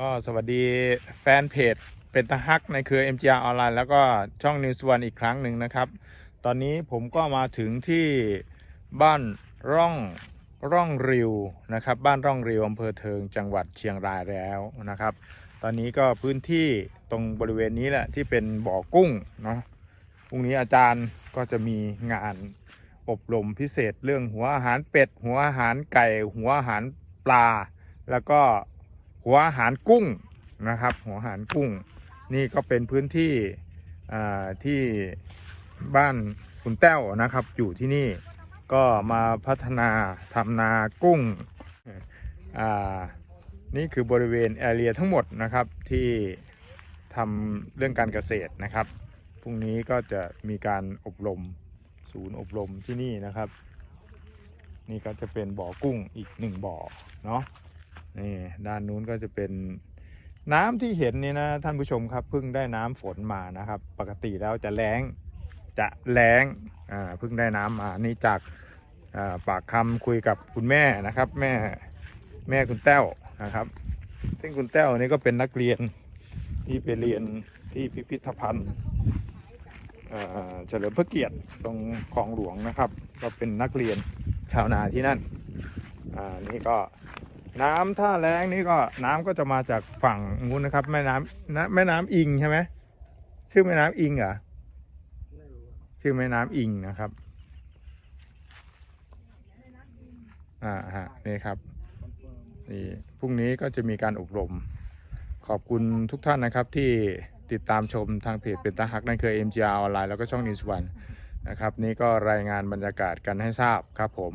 ก็สวัสดีแฟนเพจเป็นตะฮักในเครือ MGR ออนไลน์แล้วก็ช่อง News One อีกครั้งหนึ่งนะครับ ตอนนี้ผมก็มาถึงที่บ้านร่องร่องริวนะครับ บ้านร่องริวอำเภอเทิงจังหวัดเชียงรายแล้วนะครับ ตอนนี้ก็พื้นที่ตรงบริเวณนี้แหละที่เป็นบ่อกุ้งเนาะพรุ่งนี้อาจารย์ก็จะมีงานอบรมพิเศษเรื่องหัวอาหารเป็ด หัวอาหารไก่ หัวอาหารปลา แล้วก็ หัวอาหารกุ้งนะครับ หัวอาหารกุ้ง นี่ก็เป็นพื้นที่ที่บ้านคุณแต้วนะครับ อยู่ที่นี่ก็มาพัฒนาทำนากุ้งนี่คือบริเวณแอเรียทั้งหมดนะครับที่ทำเรื่องการเกษตรนะครับ พรุ่งนี้ก็จะมีการอบรมศูนย์อบรมที่นี่นะครับ นี่ก็จะเป็นบ่อกุ้งอีกหนึ่งบ่อเนาะ นี่ด้านนู้นก็จะเป็นน้ำที่เห็นนี่นะท่านผู้ชมครับเพิ่งได้น้ำฝนมานะครับ ปกติแล้วจะแล้งจะแล้งอ่าเพิ่งได้น้ำมานี่จากอ่าปากคำคุยกับคุณแม่นะครับ แม่แม่คุณแต้วนะครับ ซึ่งคุณแต้วนี่ก็เป็นนักเรียนที่ไปเรียนที่พิพิธภัณฑ์เอ่อเฉลิมพระเกียรติตรงคลองหลวงนะครับ ก็เป็นนักเรียนชาวนาที่นั่น อ่านี่ก็ น้ำท่าแรงนี่ก็น้ำก็จะมาจากฝั่งนู้นนะครับ แม่น้ำนะแม่น้ำอิงใช่ไหมชื่อแม่น้ำอิงเหรอชื่อแม่น้ำอิงนะครับอ่าฮะนี่ครับนี่พรุ่งนี้ก็จะมีการอบรม ขอบคุณทุกท่านนะครับที่ติดตามชมทางเพจเป็นตาหักนั่นคือ MGR ออนไลน์แล้วก็ช่องนิวส์วันนะครับ นี่ก็รายงานบรรยากาศกันให้ทราบครับผม